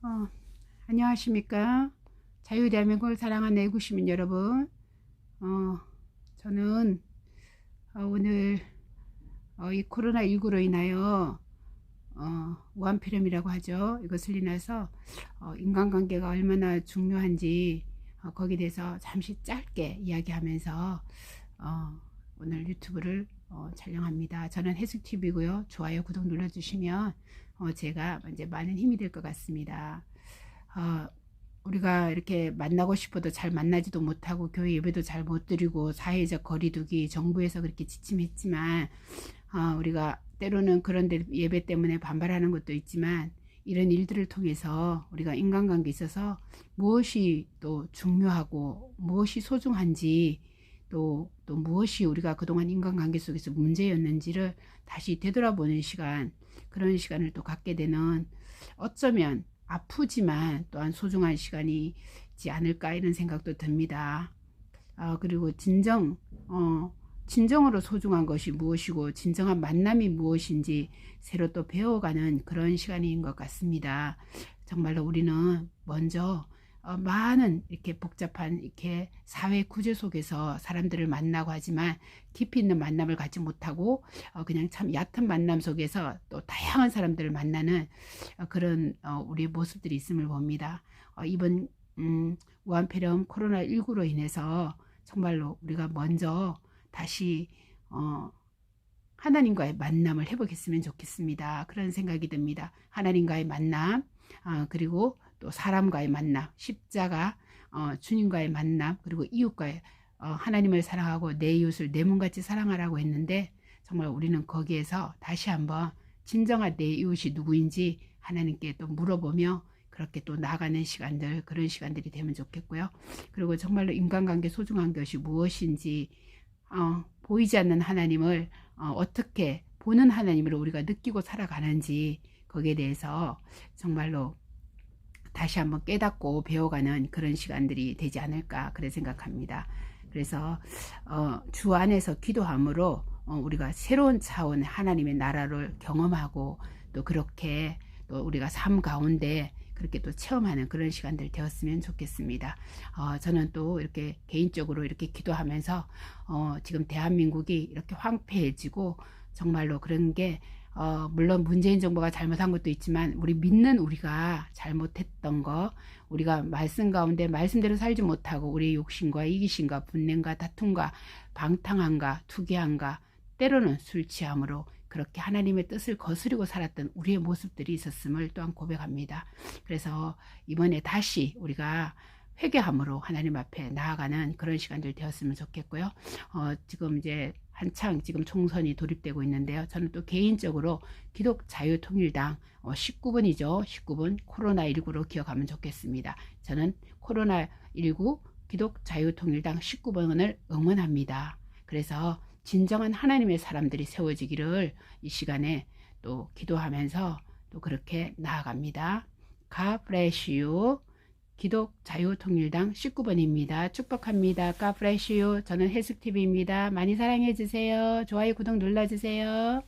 어, 안녕하십니까. 자유대한민국을 사랑하는 애국시민 여러분. 어, 저는 어, 오늘 어, 이 코로나19로 인하여 어, 무한폐렴이라고 하죠. 이것을 인해서 어, 인간관계가 얼마나 중요한지 어, 거기에 대해서 잠시 짧게 이야기하면서 어, 오늘 유튜브를 어, 촬영합니다. 저는 해숙TV고요. 좋아요, 구독 눌러주시면 어, 제가 이제 많은 힘이 될 것 같습니다. 어, 우리가 이렇게 만나고 싶어도 잘 만나지도 못하고 교회 예배도 잘 못 드리고 사회적 거리두기 정부에서 그렇게 지침했지만 어, 우리가 때로는 그런 데 예배 때문에 반발하는 것도 있지만 이런 일들을 통해서 우리가 인간관계에 있어서 무엇이 또 중요하고 무엇이 소중한지 또, 또 무엇이 우리가 그동안 인간관계 속에서 문제였는지를 다시 되돌아보는 시간, 그런 시간을 또 갖게 되는 어쩌면 아프지만 또한 소중한 시간이지 않을까 이런 생각도 듭니다. 아, 그리고 진정, 어, 진정으로 소중한 것이 무엇이고 진정한 만남이 무엇인지 새로 또 배워가는 그런 시간인 것 같습니다. 정말로 우리는 먼저 어, 많은 이렇게 복잡한 이렇게 사회 구조 속에서 사람들을 만나고 하지만 깊이 있는 만남을 갖지 못하고 어, 그냥 참 얕은 만남 속에서 또 다양한 사람들을 만나는 어, 그런 어, 우리의 모습들이 있음을 봅니다. 어, 이번 음, 무한폐렴 코로나19로 인해서 정말로 우리가 먼저 다시 어, 하나님과의 만남을 해보겠으면 좋겠습니다. 그런 생각이 듭니다. 하나님과의 만남, 아, 그리고 또 사람과의 만남, 십자가, 어, 주님과의 만남, 그리고 이웃과의 어, 하나님을 사랑하고 내 이웃을 내 몸같이 사랑하라고 했는데 정말 우리는 거기에서 다시 한번 진정한 내 이웃이 누구인지 하나님께 또 물어보며 그렇게 또 나가는 시간들 그런 시간들이 되면 좋겠고요. 그리고 정말로 인간관계 소중한 것이 무엇인지 어, 보이지 않는 하나님을 어, 떻게 보는 하나님을 우리가 느끼고 살아가는지 거기에 대해서 정말로 다시 한번 깨닫고 배워가는 그런 시간들이 되지 않을까 그래 생각합니다. 그래서 어, 주 안에서 기도함으로 어, 우리가 새로운 차원의 하나님의 나라를 경험하고 또 그렇게 또 우리가 삶 가운데 그렇게 또 체험하는 그런 시간들 되었으면 좋겠습니다. 어, 저는 또 이렇게 개인적으로 이렇게 기도하면서 어, 지금 대한민국이 이렇게 황폐해지고 정말로 그런 게 어, 물론 문재인 정부가 잘못한 것도 있지만 우리 믿는 우리가 잘못했던 거 우리가 말씀 가운데 말씀대로 살지 못하고 우리의 욕심과 이기심과 분냄과 다툼과 방탕함과 투기함과 때로는 술 취함으로 그렇게 하나님의 뜻을 거스르고 살았던 우리의 모습들이 있었음을 또한 고백합니다. 그래서 이번에 다시 우리가 회개함으로 하나님 앞에 나아가는 그런 시간들 되었으면 좋겠고요. 어, 지금 이제 한창 지금 총선이 돌입되고 있는데요. 저는 또 개인적으로 기독 자유통일당 어, 19번이죠. 19번 코로나19로 기억하면 좋겠습니다. 저는 코로나19 기독 자유통일당 19번을 응원합니다. 그래서 진정한 하나님의 사람들이 세워지기를 이 시간에 또 기도하면서 또 그렇게 나아갑니다. God bless you. 기독 자유통일당 19번입니다. 축복합니다. You. 저는 해숙TV입니다. 많이 사랑해주세요. 좋아요, 구독 눌러주세요.